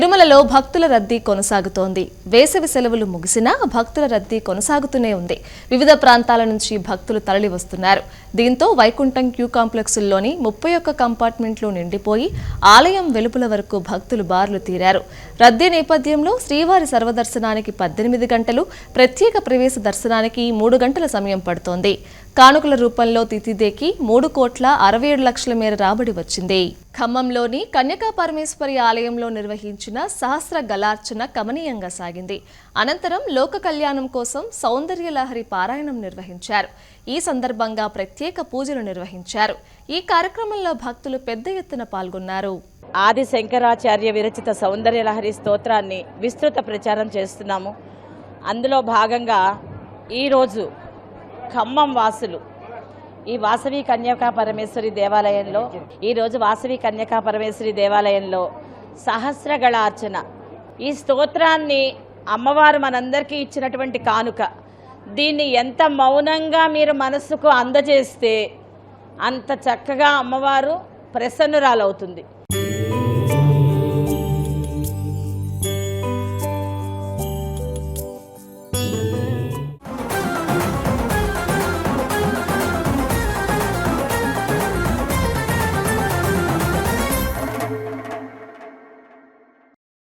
తిరుమలలో భక్తుల రద్దీ కొనసాగుతోంది. వేసవి సెలవులు ముగిసినా భక్తుల రద్దీ కొనసాగుతూనే ఉంది. వివిధ ప్రాంతాల నుంచి భక్తులు తరలి వస్తున్నారు దీంతో వైకుంఠం క్యూ కాంప్లెక్సుల్లోని ముప్పై ఒక్క కంపార్ట్మెంట్లు నిండిపోయి ఆలయం వెలుపల వరకు భక్తులు బార్లు తీరారు. రద్దీ నేపథ్యంలో శ్రీవారి సర్వదర్శనానికి పద్దెనిమిది గంటలు ప్రత్యేక ప్రవేశ దర్శనానికి మూడు గంటల సమయం పడుతోంది. కానుకల రూపంలో తిథిదేకి మూడు కోట్ల అరవై ఏడు లక్షల మేర రాబడి వచ్చింది. ఖమ్మంలోని కన్యకా పరమేశ్వరి ఆలయంలో నిర్వహించిన సహస్ర గలార్చన కమనీయంగా సాగింది. అనంతరం లోక కళ్యాణం కోసం సౌందర్య లహరి పారాయణం నిర్వహించారు. ఈ సందర్భంగా ప్రత్యేక పూజలు నిర్వహించారు. ఈ కార్యక్రమంలో భక్తులు పెద్ద ఎత్తున పాల్గొన్నారు. ఆది శంకరాచార్య విరచిత సౌందర్యలహరి స్తోత్రాన్ని విస్తృత ప్రచారం చేస్తున్నాము. అందులో భాగంగా ఈరోజు ఖమ్మం వాసులు ఈ వాసవి కన్యకా పరమేశ్వరి దేవాలయంలో ఈరోజు వాసవి కన్యకా పరమేశ్వరి దేవాలయంలో సహస్రగళార్చన. ఈ స్తోత్రాన్ని అమ్మవారు మనందరికీ ఇచ్చినటువంటి కానుక. దీన్ని ఎంత మౌనంగా మీరు మనస్సుకు అందజేస్తే అంత చక్కగా అమ్మవారు ప్రసన్నురాలవుతుంది.